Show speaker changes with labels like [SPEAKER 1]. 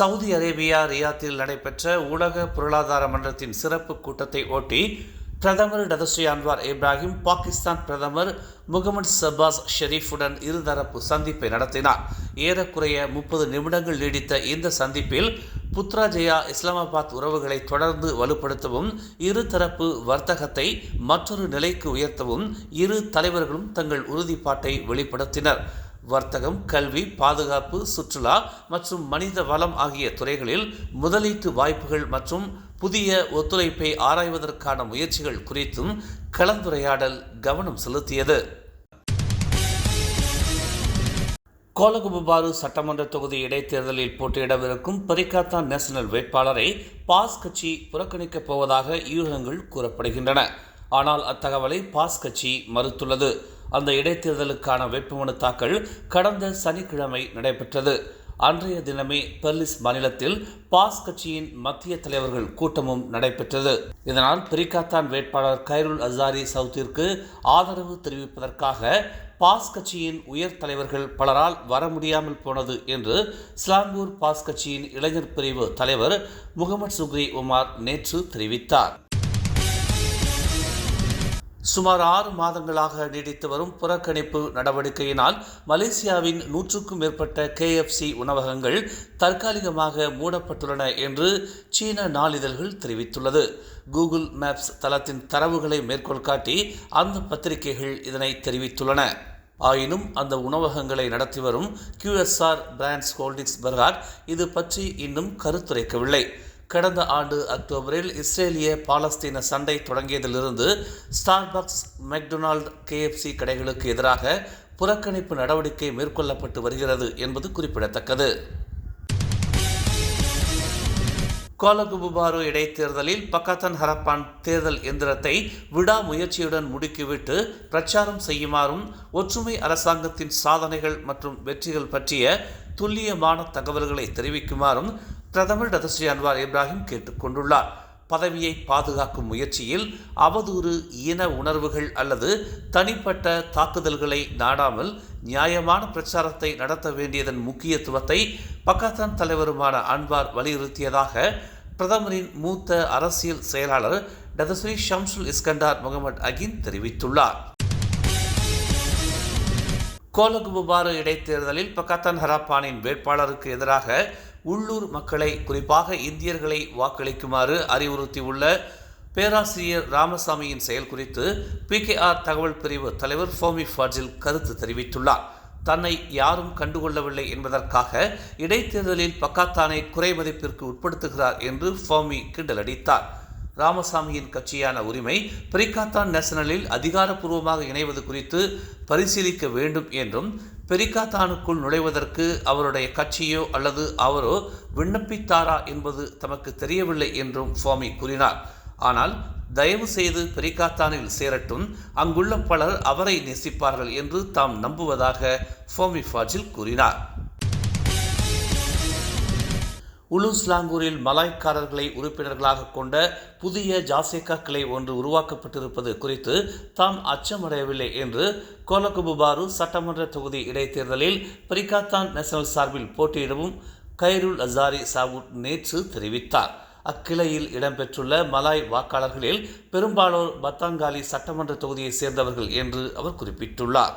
[SPEAKER 1] Saudi Arabia ரியாத்தில் நடைபெற்ற உலக பொருளாதார மன்றத்தின் சிறப்பு கூட்டத்தை ஒட்டி பிரதமர் டதஸ்ரீ அன்வார் இப்ராஹிம் பாகிஸ்தான் பிரதமர் முகமது சபாஸ் ஷெரீஃபுடன் இருதரப்பு சந்திப்பை நடத்தினார். ஏறக்குறைய முப்பது நிமிடங்கள் நீடித்த இந்த சந்திப்பில் புத்ராஜயா இஸ்லாமாபாத் உறவுகளை தொடர்ந்து வலுப்படுத்தவும் இருதரப்பு வர்த்தகத்தை மற்றொரு நிலைக்கு உயர்த்தவும் இரு தலைவர்களும் தங்கள் உறுதிப்பாட்டை வெளிப்படுத்தினர். வர்த்தகம் கல்வி பாதுகாப்பு சுற்றுலா மற்றும் மனித வளம் ஆகிய துறைகளில் முதலீட்டு வாய்ப்புகள் மற்றும் புதிய ஒத்துழைப்பை ஆராய்வதற்கான முயற்சிகள் குறித்தும் கலந்துரையாடல் கவனம் செலுத்தியது. கோலகுபாரு சட்டமன்ற தொகுதி இடைத்தேர்தலில் போட்டியிடவிருக்கும் பரிகாத்தா நேஷனல் வேட்பாளரை பாஸ் கட்சி புறக்கணிக்கப் போவதாக யூகங்கள் கூறப்படுகின்றன. ஆனால் அத்தகவலை பாஸ் கட்சி மறுத்துள்ளது. அந்த இடைத்தேர்தலுக்கான வேட்புமனு தாக்கல் கடந்த சனிக்கிழமை நடைபெற்றது. அன்றைய தினமே பெர்லிஸ் மாநிலத்தில் பாஸ் கட்சியின் மத்திய தலைவர்கள் கூட்டமும் நடைபெற்றது. இதனால் பிரிகாத்தான் வேட்பாளர் கைருல் அசாரி சவுத்திற்கு ஆதரவு தெரிவிப்பதற்காக பாஸ் கட்சியின் உயர் தலைவர்கள் பலரால் வர முடியாமல் போனது என்று ஸ்லாங்கூர் பாஸ் கட்சியின் இளைஞர் பிரிவு தலைவர் முகமது சுக்ரி உமார் நேற்று தெரிவித்தார். சுமார் ஆறு மாதங்களாக நீடித்து வரும் புறக்கணிப்பு நடவடிக்கையினால் மலேசியாவின் நூற்றுக்கும் மேற்பட்ட கேஎஃப்சி உணவகங்கள் தற்காலிகமாக மூடப்பட்டுள்ளன என்று சீன நாளிதழ்கள் தெரிவித்துள்ளது. கூகுள் மேப்ஸ் தளத்தின் தரவுகளை மேற்கோள் காட்டி அந்த பத்திரிகைகள் இதனை தெரிவித்துள்ளன. ஆயினும் அந்த உணவகங்களை நடத்தி வரும் கியூஎஸ்ஆர் பிராண்ட்ஸ் ஹோல்டிங்ஸ் பர்கார் இது பற்றி இன்னும் கருத்துரைக்கவில்லை. கடந்த ஆண்டு அக்டோபரில் இஸ்ரேலிய பாலஸ்தீன சண்டை தொடங்கியதிலிருந்து ஸ்டார்பக்ஸ் மெக்டொனால்ட் கேஎஃப்சி கடைகளுக்கு எதிராக புறக்கணிப்பு நடவடிக்கை மேற்கொள்ளப்பட்டு வருகிறது என்பது குறிப்பிடத்தக்கது. கோலகுபுபாரு இடைத்தேர்தலில் பக்கத்தன் ஹரப்பான் தேர்தல் எந்திரத்தை விடாமுயற்சியுடன் முடுக்கிவிட்டு பிரச்சாரம் செய்யுமாறும் ஒற்றுமை அரசாங்கத்தின் சாதனைகள் மற்றும் வெற்றிகள் பற்றிய துல்லியமான தகவல்களை தெரிவிக்குமாறும் பிரதமர் டதஸ்ரீ அன்வார் இப்ராஹிம் கேட்டுக்கொண்டுள்ளார். பதவியை பாதுகாக்கும் முயற்சியில் அவதூறு இன உணர்வுகள் அல்லது தனிப்பட்ட தாக்குதல்களை நாடாமல் நியாயமான பிரச்சாரத்தை நடத்த வேண்டியதன் முக்கியத்துவத்தை பக்காத்தான் தலைவருமான அன்வார் வலியுறுத்தியதாக பிரதமரின் மூத்த அரசியல் செயலாளர் Dato Sri Shamsul Iskandar Mohamed Akin தெரிவித்துள்ளார். கோலகுபாரு இடைத்தேர்தலில் பக்கத்தான் ஹராப்பானின் வேட்பாளருக்கு எதிராக உள்ளூர் மக்களை குறிப்பாக இந்தியர்களை வாக்களிக்குமாறு அறிவுறுத்தியுள்ள பேராசிரியர் ராமசாமியின் செயல் குறித்து பிகேஆர் தகவல் பிரிவு தலைவர் ஃபோமி ஃபாஜில் கருத்து தெரிவித்துள்ளார். தன்னை யாரும் கண்டுகொள்ளவில்லை என்பதற்காக இடைத்தேர்தலில் பக்காத்தானை குறைமதிப்பிற்கு உட்படுத்துகிறார் என்று ஃபோமி கிண்டலடித்தார். ராமசாமியின் கட்சியான உரிமை பெரிகாத்தான் நேஷனலில் அதிகாரப்பூர்வமாக இணைவது குறித்து பரிசீலிக்க வேண்டும் என்றும் பெரிகாத்தானுக்குள் நுழைவதற்கு அவருடைய கட்சியோ அல்லது அவரோ விண்ணப்பித்தாரா என்பது தமக்கு தெரியவில்லை என்றும் சுவாமி கூறினார். ஆனால் தயவு செய்து பெரிகாத்தானில் சேரட்டும் அங்குள்ள பலர் அவரை நேசிப்பார்கள் என்று தாம் நம்புவதாக ஃபோமி ஃபாஜில் கூறினார். உலுஸ்லாங்கூரில் மலாய்க்காரர்களை உறுப்பினர்களாக கொண்ட புதிய ஜாசேகா கிளை ஒன்று உருவாக்கப்பட்டிருப்பது குறித்து தாம் அச்சமடையவில்லை என்று கோலகுபுபாரு சட்டமன்ற தொகுதி இடைத்தேர்தலில் பிரிகாத்தான் நேஷனல் சார்பில் போட்டியிடவும் கைருல் அசாரி சாவுட் நேற்று தெரிவித்தார். அக்கிளையில் இடம்பெற்றுள்ள மலாய் வாக்காளர்களில் பெரும்பாலோர் பத்தாங்காலி சட்டமன்ற தொகுதியை சேர்ந்தவர்கள் என்று அவர் குறிப்பிட்டுள்ளார்.